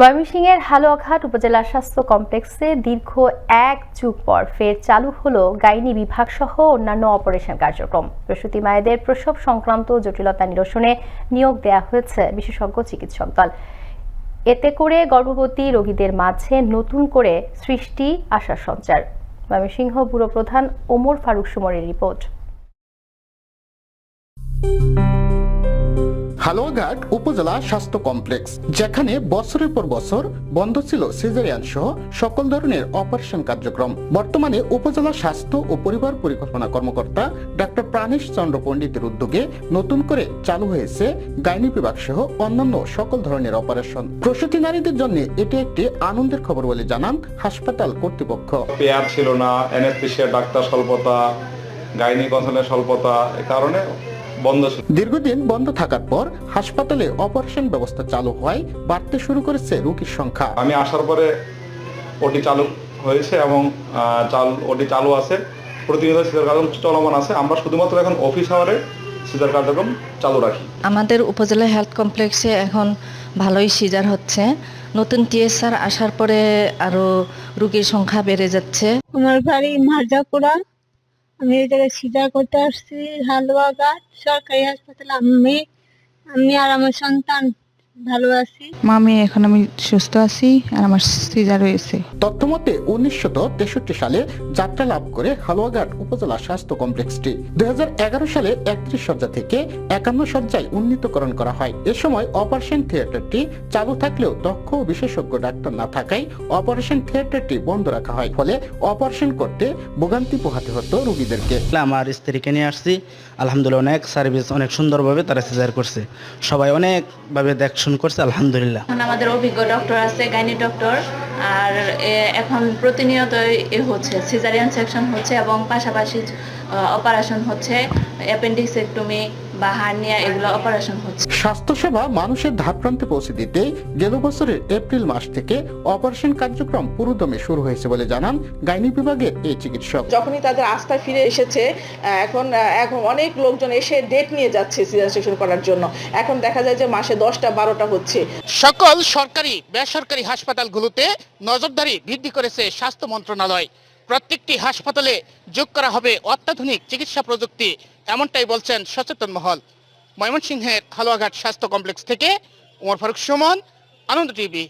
ময়মনসিংহের হালুয়াঘাট উপজেলা স্বাস্থ্য কমপ্লেক্সে দীর্ঘ এক যুগ পর ফের চালু হলো গাইনি বিভাগ সহ অন্যান্য অপারেশন কার্যক্রম। প্রসূতি মায়েদের প্রসব সংক্রান্ত জটিলতা নিরসনে নিয়োগ দেয়া হয়েছে বিশেষজ্ঞ চিকিৎসক দল। এতে করে গর্ভবতী রোগীদের মাঝে নতুন করে সৃষ্টি, আশার সঞ্চার। ময়মনসিংহ ব্যুরো প্রধান ওমর ফারুক সুমরের রিপোর্ট। হালুয়াঘাট উপজেলা স্বাস্থ্য কমপ্লেক্স, যেখানে বছরের পর বছর বন্ধ ছিল সিজারিয়ান সহ সকল ধরনের অপারেশন কার্যক্রম। বর্তমানে উপজেলা স্বাস্থ্য ও পরিবার পরিকল্পনা কর্মকর্তা ডাক্তার প্রাণেশ চন্দ্র পণ্ডিতের উদ্যোগে নতুন করে চালু হয়েছে গাইনি বিভাগ সহ অন্যান্য সকল ধরনের অপারেশন। প্রসূতি নারীদের জন্য এটি একটি আনন্দের খবর বলে জানান হাসপাতাল কর্তৃপক্ষ। পেয়ার ছিল না এনেস্থেশিয়া ডাক্তার স্বল্পতা, গাইনি কনসালের স্বল্পতা কারণে বন্ধ ছিল। দীর্ঘদিন বন্ধ থাকার পর হাসপাতালে অপারেশন ব্যবস্থা চালু হয় বাড়তে শুরু করেছে রোগীর সংখ্যা। আমি আসার পরে ওটি চালু হয়েছে এবং আহ, চাল ওটি চালু আছে। প্রতিনিয়ত সিজার কার্যক্রম চলমান আছে। আমরা শুধুমাত্র এখন অফিস আওয়ারে সিজার কার্যক্রম চালু রাখি। আমাদের উপজেলা হেলথ কমপ্লেক্সে এখন ভালোই সিজার হচ্ছে। নতুন টিএসআর আসার পরে আরও রুগীর সংখ্যা বেড়ে যাচ্ছে। আমার বাড়ি মার্জাপুরা। আমি এই জায়গায় সিজার করতে আসছি হালুয়াঘাট সরকারি হাসপাতালে। আমি আমি আর আমার সন্তান। ভালো আছি। মামি এখন আমি সুস্থ আছি আর আমার সিজার হয়েছে তথ্যমতে উনিশশো তেষট্টি সালে যাত্রা লাভ করে হালুয়াঘাট উপজেলা স্বাস্থ্য কমপ্লেক্সটি। দুই সালে একত্রিশ শয্যা থেকে একান্ন শয্যায় উন্নীতকরণ করা হয়। এ সময় অপারেশন থিয়েটারটি চালু থাকলেও দক্ষ ও বিশেষজ্ঞ ডাক্তার না থাকায় অপারেশন থিয়েটারটি বন্ধ রাখা হয়। ফলে অপারেশন করতে ভোগান্তি পোহাতে হতো রোগীদেরকে। আমার স্ত্রীকে নিয়ে আসছি। আলহামদুলিল্লাহ অনেক সার্ভিস অনেক সুন্দরভাবে তারা সিজার করছে। সবাই অনেকভাবে দেখশন করছে, আলহামদুলিল্লাহ। আমাদের অভিজ্ঞ ডক্টর আছে গাইনি ডক্টর আর এখন প্রতিনিয়ত হচ্ছে সিজারিয়ান সেকশন হচ্ছে এবং পাশাপাশি অপারেশন হচ্ছে অ্যাপেন্ডিক্সেক্টমি বা হার্নিয়া এগুলো অপারেশন হচ্ছে। স্বাস্থ্যসেবা মানুষের ধারপ্রান্তে পৌঁছে দিতে গেল বছরের এপ্রিল মাস থেকে অপারেশন কার্যক্রম পুরোদমে শুরু হয়েছে বলে জানান গাইনি বিভাগের এই চিকিৎসক। যখনই তাদের আস্থা ফিরে এসেছে আহ, এখন এখন অনেক লোকজন এসে ডেট নিয়ে যাচ্ছে সিজার সেকশন করার জন্য। এখন দেখা যায় যে মাসে দশটা বারোটা হচ্ছে। সকল সরকারি বেসরকারি হাসপাতালগুলোতে নজরদারি বৃদ্ধি করেছে স্বাস্থ্য মন্ত্রণালয়। প্রত্যেকটি হাসপাতালে যোগ করা হবে অত্যাধুনিক চিকিৎসা প্রযুক্তি, এমনটাই বলছেন সচেতন মহল। ময়মনসিংহের হালুয়াঘাট স্বাস্থ্য কমপ্লেক্স থেকে ওমর ফারুক সুমন, আনন্দ টিভি